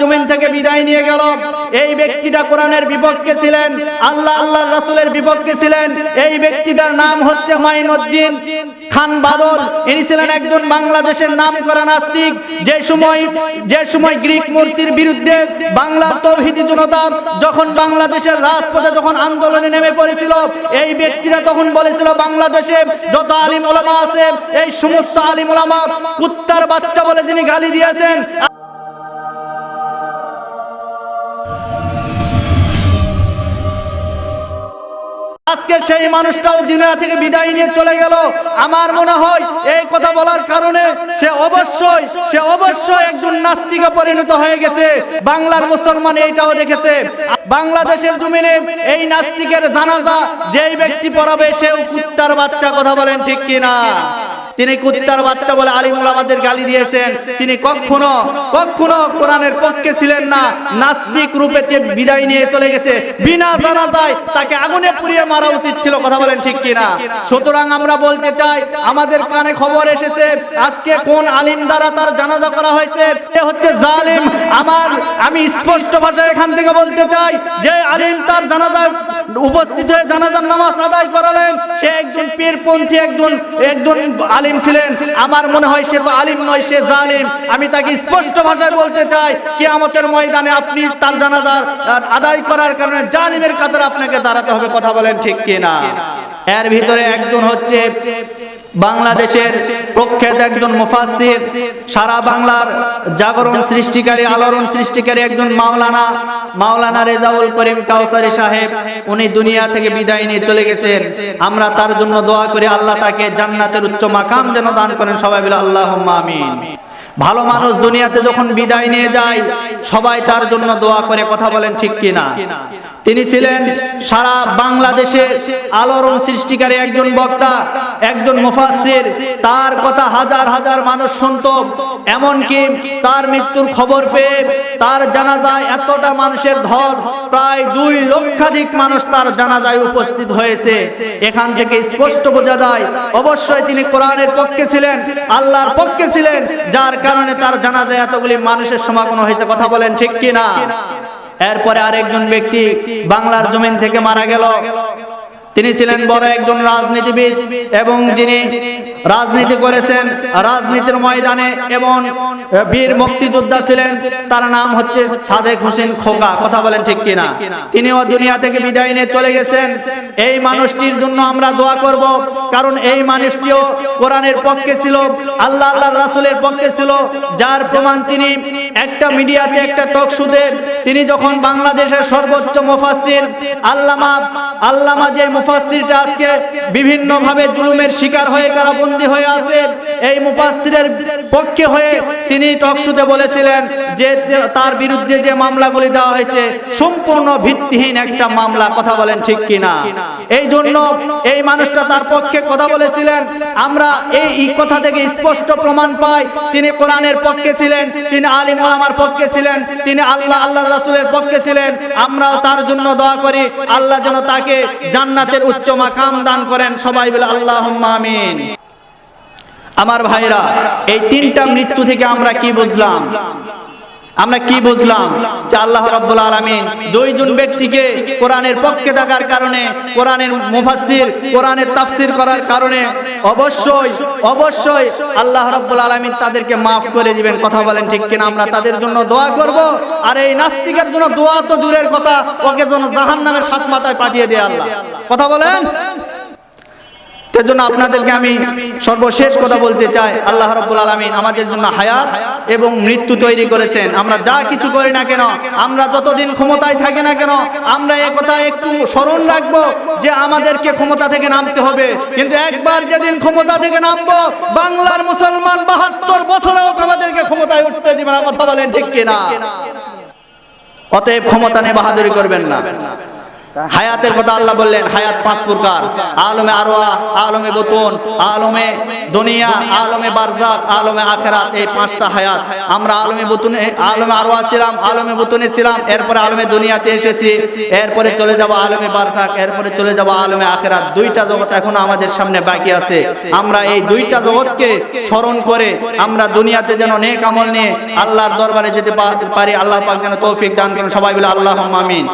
জমিন থেকে বিদায় নিয়ে গেল। এই ব্যক্তিটা কোরআনের বিপক্ষে ছিলেন, আল্লাহ আল্লাহ রাসূলের বিপক্ষে ছিলেন। এই ব্যক্তিটার নাম হচ্ছে মাইনুদ্দিন খান বাদল। ইনি ছিলেন একজন বাংলাদেশের নাম করা নাস্তিক। যে সময় যে সময় গ্রিক মূর্তির বিরুদ্ধে বাংলার তৌহিদি জনতা যখন বাংলাদেশের রাজপথে যখন আন্দোলনে নেমে পড়েছিল, এই ব্যক্তিরা তখন বলেছিল, বাংলাদেশে যত আলিম ওলামা আছে, এই সমস্ত আলিম ওলামা কুত্তার বাচ্চা বলে যিনি গালি দিয়েছেন আজকে সেই মানুষটাও দুনিয়া থেকে বিদায় নিয়ে চলে গেল। আমার মনে হয় এই কথা বলার কারণে সে অবশ্যই সে অবশ্যই একজন নাস্তিকে পরিণত হয়ে গেছে। বাংলার মুসলমান এইটাও দেখেছে। বাংলাদেশের জমিনে এই নাস্তিকের জানাজা, যেই ব্যক্তি পড়াবে সেও কুত্তার বাচ্চা, কথা বলেন ঠিক কিনা? তিনি কুত্তার বাচ্চা বলে আলিমুল আমাদের গালি দিয়েছেন। তিনি কখনো কখনো কোরআনের পক্ষে ছিলেন না। নাস্তিক রূপে বিদায় নিয়ে চলে গেছে। বিনা জানাজায় তাকে আগুনে পুড়িয়ে মারা উচিত ছিল। কথা বলেন ঠিক কিনা? সুতরাং আমরা বলতে চাই, আমাদের কানে খবর এসেছে, আজকে কোন আলিম দ্বারা তার জানাজা করা হয়েছে? এ হচ্ছে জালিম। আমার, আমি স্পষ্ট ভাষায় এখান থেকে বলতে চাই যে আলিম তার জানাজায় উপস্থিত হয়ে জানাজার নামাজ আদায় করালেন। সে একজন পীরপন্থী, একজন একজন আলিম ছিলেন। আমার মনে হয় সে তো আলিম নয়, সে জালিম। আমি তাকে স্পষ্ট ভাষায় বলতে চাই, কিয়ামতের ময়দানে আপনি তার জানাজার আদায় করার কারণে জালিমের কাতারে আপনাকে দাঁড়াতে হবে, কথা বলেন ঠিক কিনা? এর ভিতরে একজন হচ্ছে বাংলাদেশের প্রখ্যাত একজন মুফাসির সারা বাংলার জাগরণ সৃষ্টিকারী আলোড়ন সৃষ্টিকারী একজন মাওলানা মাওলানা রেজাউল করিম কাউসারি সাহেব উনি দুনিয়া থেকে বিদায় নিয়ে চলে গেছেন। আমরা তার জন্য দোয়া করি আল্লাহ তাকে জান্নাতের উচ্চ মাকাম যেন দান করেন। সবাই বলে আল্লাহ আমিন। ভালো মানুষ দুনিয়াতে যখন বিদায় নিয়ে যায়, সবাই তার জন্য দোয়া করে কথা বলেন ঠিক কিনা? তিনি ছিলেন সারা বাংলাদেশে আলোড়ন সৃষ্টিকারী একজন বক্তা, একজন মুফাসসির। তার কথা হাজার হাজার মানুষ শুনত, এমনকি তার মৃত্যুর খবর পেয়ে তার জানাজায় এতটা মানুষের ধর, প্রায় দুই লক্ষাধিক মানুষ তার জানাজায় উপস্থিত হয়েছে। এখান থেকে স্পষ্ট বোঝা যায়, অবশ্যই তিনি কোরআনের পক্ষে ছিলেন, আল্লাহর পক্ষে ছিলেন, যার কারণে তার জানাজায় এতগুলি মানুষের সমাগম হয়েছে, কথা বলেন ঠিক কিনা? এরপরে আরেকজন ব্যক্তি বাংলার জমিন থেকে মারা গেল। তিনি ছিলেন বড় একজন রাজনীতিবিদ এবং যিনি রাজনীতি করেছেন, রাজনীতির ময়দানে এবং বীর মুক্তিযোদ্ধা ছিলেন, তার নাম হচ্ছে সাদেক হোসেন খোকা। কথা বলেন ঠিক কিনা? তিনিও দুনিয়া থেকে বিদায় নিয়ে চলে গেছেন। এই মানুষটির জন্য আমরা দোয়া করব, কারণ এই মানুষটিও কোরআনের পক্ষে ছিল, আল্লাহ আল্লাহ রাসুলের পক্ষে ছিল, যার প্রমাণ তিনি একটা মিডিয়াতে, একটা টক শুতে, তিনি যখন বাংলাদেশের সর্বোচ্চ মুফাসসির, আল্লামা আল্লামা যে মুফাসসিরটা আজকে বিভিন্ন ভাবে জুলুমের শিকার হয়ে কারাবন্দী হয়ে আছে। এই মুফাসসিরের পক্ষে হয়ে তিনি টক শুতে বলেছিলেন যে তার বিরুদ্ধে যে মামলাগুলি দেওয়া হয়েছে, সম্পূর্ণ ভিত্তিহীন একটা মামলা, কথা বলেন ঠিক কিনা? এই জন্য এই মানুষটা তার পক্ষে কথা বলেছিলেন। আমরা এই কথা থেকে স্পষ্ট প্রমাণ পাই, তিনি কোরআনের পক্ষে ছিলেন, তিনি আলিম ওলামার পক্ষে ছিলেন, তিনি আল্লাহ আল্লাহ রাসূলের পক্ষে ছিলেন। আমরাও তার জন্য দোয়া করি, আল্লাহ যেন তাকে জান্নাতের উচ্চ মাকাম দান করেন। সবাই বলে আল্লাহ আমিন। আমার ভাইরা এই তিনটা মৃত্যু থেকে আমরা কি বুঝলাম? আমরা কি বুঝলাম? যে আল্লাহ রাব্বুল আলামিন দুইজন ব্যক্তিকে কোরআনের পক্ষে থাকার কারণে, কোরআনের মুফাসসির, কোরআনের তাফসীর করার কারণে অবশ্যই অবশ্যই আল্লাহ রাব্বুল আলামিন তাদেরকে maaf করে দিবেন। কথা বলেন ঠিক কিনা? আমরা তাদের জন্য দোয়া করব। আর এই নাস্তিকের জন্য দোয়া তো দূরের কথা, ওকে যেন জাহান্নামের সাত মাথায় পাঠিয়ে দেয় আল্লাহ। কথা বলেন? তার জন্য আপনাদেরকে আমি সর্বশেষ কথা বলতে চাই। আল্লাহ রাব্বুল আলামিন আমাদের জন্য হায়াত এবং মৃত্যু তৈরি করেছেন। আমরা যা কিছু করি না কেন, আমরা যতদিন ক্ষমতায় থাকি না কেন, আমরা এ কথা একটু স্মরণ রাখব যে আমাদেরকে ক্ষমতা থেকে নামতে হবে। কিন্তু একবার যেদিন ক্ষমতা থেকে নামবো, বাংলার মুসলমান বাহাত্তর বছরেও আমাদেরকে ক্ষমতায় উঠতে দিবে না। কথা বলেন ঠিক কিনা? অতএব ক্ষমতা নিয়ে বাহাদুরি করবেন না। হায়াতের কথা আল্লাহ বললেন, হায়াত পাঁচ প্রকার। আলমে আরোয়া আলমে বতন, আলমে দুনিয়া, আলমে বারজাক আলমে আখেরাত, এই পাঁচটা হায়াত। আমরা আলমে বতুনে, আলমে আরোয়া ছিলাম, আলমে বতুনে ছিলাম, এরপরে আলমে দুনিয়াতে এসেছি, এরপরে চলে যাব আলমে বারজাক এরপরে চলে যাব আলমে আখেরাত। দুইটা জগৎ এখনও আমাদের সামনে বাকি আছে। আমরা এই দুইটা জগৎকে স্মরণ করে আমরা দুনিয়াতে যেন নেক আমল নিয়ে আল্লাহর দরবারে যেতে পারি, আল্লাহ পাক যেন তৌফিক দান করেন, সবাই বলে আল্লাহ আমিন।